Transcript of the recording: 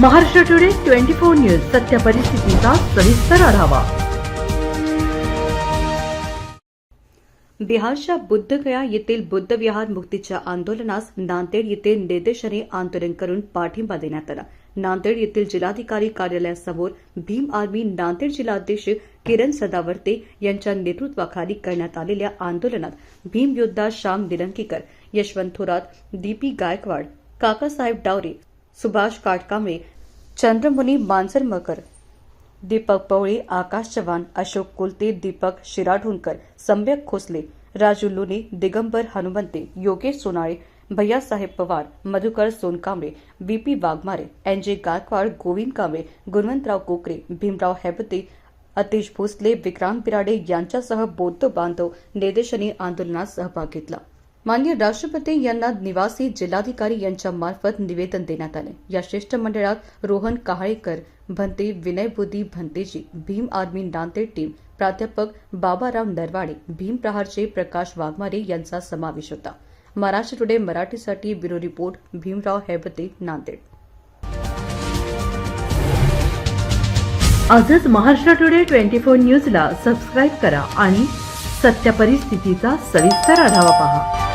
Maharashtra today twenty four news सत्य परिस्थितीचा सविस्तर आढावा. बिहारच्या बुद्धगया येथील बुद्ध विहार मुक्तीच्या आंदोलनास नांदेड येथे निदर्शने आंदोलन करून पाठिंबा देण्यात आला. नांदेड येथील जिल्हाधिकारी कार्यालयासमोर भीम आर्मी नांदेड जिल्हाध्यक्ष किरण सदावर्ते यांच्या नेतृत्वाखाली करण्यात आलेल्या आंदोलनात भीम योद्धा श्याम निलंकीकर यशवंत थोरात दीपी गायकवाड काकासाहेब डावरे सुभाष काटकांबळे चंद्रमुनी मांजरमकर दीपक पवळे आकाश Chavan Ashok Kulte Deepak Shiradhonkar Samyak Khosle Raju Lone Digambar Hanumante Yogesh Sonale Bhaiyasaheb Pawar Madhukar Sonkamble BP Waghmare N J Gaikwad Govind Kamble Gunwantrao कोकरे भीमराव हेबते अतिश भोसले विक्रांत बिराडे यांच्यासह बौद्ध बांधव निदर्शनी आंदोलनात सहभाग घेतला. मान्य राष्ट्रपती यांना निवासी जिल्हाधिकारी यांच्या मार्फत निवेदन देण्यात आले. या शिष्टमंडळात रोहन कहाळेकर भंते विनय बुद्धी भंतेजी भीम आर्मी नांदेड टीम प्राध्यापक बाबाराव नरवाडे भीम प्रहारचे प्रकाश वाघमारे यांचा समावेश होता. महाराष्ट्र टुडे मराठीसाठी ब्युरो रिपोर्ट भीमराव हेबते नांदेड. आजच महाराष्ट्र टुडे ट्वेंटी फोर न्यूजला सबस्क्राईब करा आणि सत्य परिस्थितीचा सविस्तर आढावा पहा.